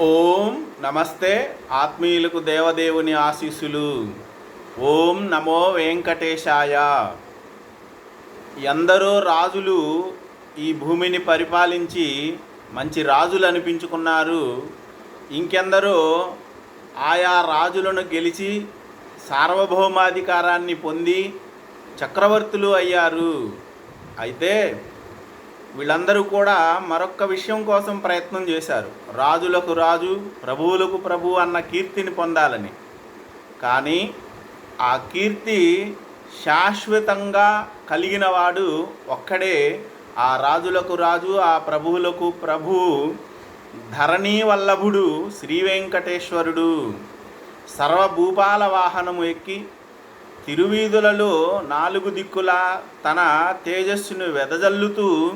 ఓం నమస్తే ఆత్మీయులకు దేవదేవుని ఆశీస్సులు. ఓం నమో వెంకటేశాయ. ఎందరో రాజులు ఈ భూమిని పరిపాలించి మంచి రాజులు అనిపించుకున్నారు. ఇంకెందరో ఆయా రాజులను గెలిచి సార్వభౌమాధికారాన్ని పొంది చక్రవర్తులు అయ్యారు. అయితే వీళ్ళందరూ కూడా మరొక్క విషయం కోసం ప్రయత్నం చేశారు. రాజులకు రాజు ప్రభువులకు ప్రభు అన్న కీర్తిని పొందాలని. కానీ ఆ కీర్తి శాశ్వతంగా కలిగిన వాడు ఒక్కడే. ఆ రాజులకు రాజు ఆ ప్రభువులకు ప్రభు ధరణీ వల్లభుడు శ్రీ వెంకటేశ్వరుడు. సర్వభూపాల వాహనము ఎక్కి తిరువీధులలో నాలుగు దిక్కుల తన తేజస్సును వెదజల్లుతూ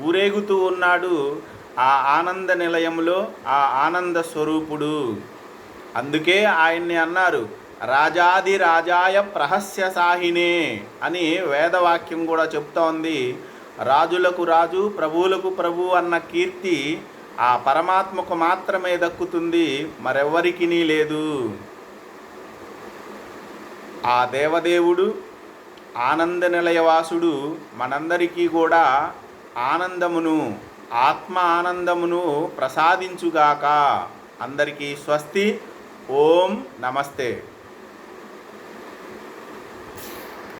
ఊరేగుతూ ఉన్నాడు ఆ ఆనంద నిలయంలో ఆ ఆనంద స్వరూపుడు. అందుకే ఆయన్ని అన్నారు రాజాది రాజాయ ప్రహస్య సాహినే అని వేదవాక్యం కూడా చెప్తోంది. రాజులకు రాజు ప్రభువులకు ప్రభు అన్న కీర్తి ఆ పరమాత్మకు మాత్రమే దక్కుతుంది మరెవ్వరికి లేదు. ఆ దేవదేవుడు ఆనంద నిలయవాసుడు మనందరికీ కూడా ఆనందమును ఆత్మ ఆనందమును ప్రసాదించుగాక. అందరికీ స్వస్తి. ఓం నమస్తే.